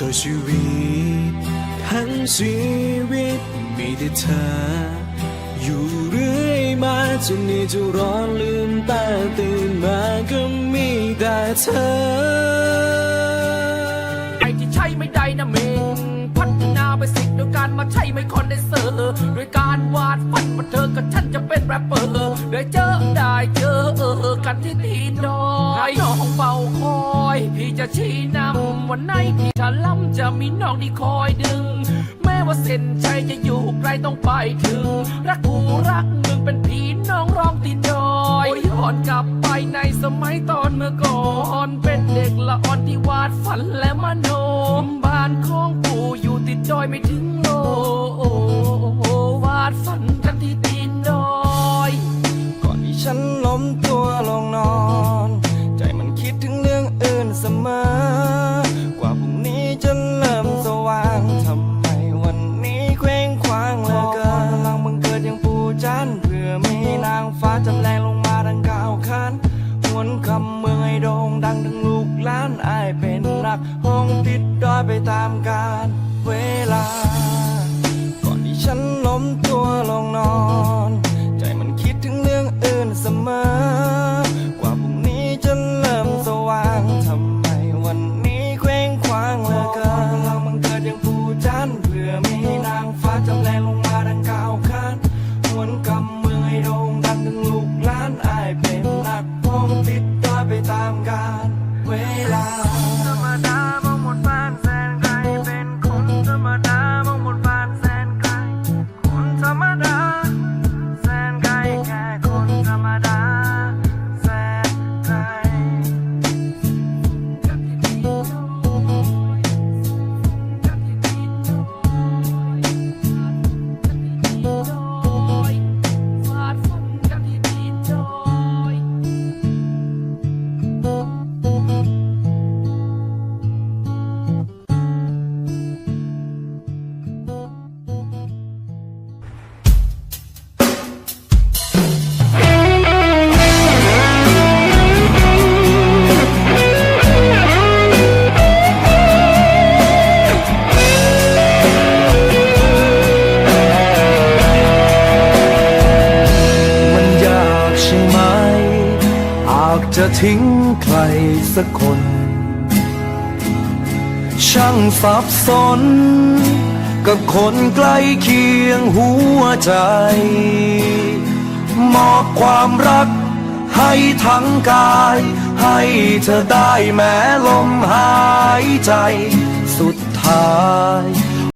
ก็ชีวิตทั้งชีวิตมีแต่เธอ อยู่เรื่อยมาจนนี่จะร้อนลืมตาตื่นมาก็มีแต่เธอไอ้ที่ใช่ไม่ได้นะเมงพัฒนาไปสิ่งโดยการมาใช้ไม่คอนเดนเซอร์โดยการวาดฝันว่าเธอกับฉันจะเป็นแรปเปอร์ได้เจอได้เจอกันที่ตีน้อยน้องเฝ้าคอยพี่ จะชี้นำวันไหนที่ฉันล้ำจะมีน้องที่คอยดึง แม้ว่าเส้นใจจะอยู่ไกลต้องไปถึง รักกูรักมึงเป็นพี่น้องร้องตีดอยย้อนกลับไปในสมัยตอนเมื่อก่อน เป็นเด็กละอ่อนที่วาดฝันและมโนมบ้านของปู่อยู่ติดดอยไม่ถึงโลวาดฝันกันที่ตีนดอย ก่อนที่ฉันล้มตัวลงนอน เสมอ กว่าพรุ่งนี้จะเริ่มสว่างทำไมวันนี้เคว้งคว้างเหลือเกินพลังบังเกิดอย่างปูจันเพื่อมีนางฟ้าจำแรงลงมาดังก้าวขันหวนคำเมืองให้โด่งดังถึงลูกหล้านอายเป็นนักห้องติดดอยไปตามกาล ทิ้งใครสักคน ช่างสับสน กับคนใกล้เคียงหัวใจ มอบความรักให้ทั้งกาย ให้เธอได้แม้ลมหายใจ สุดท้าย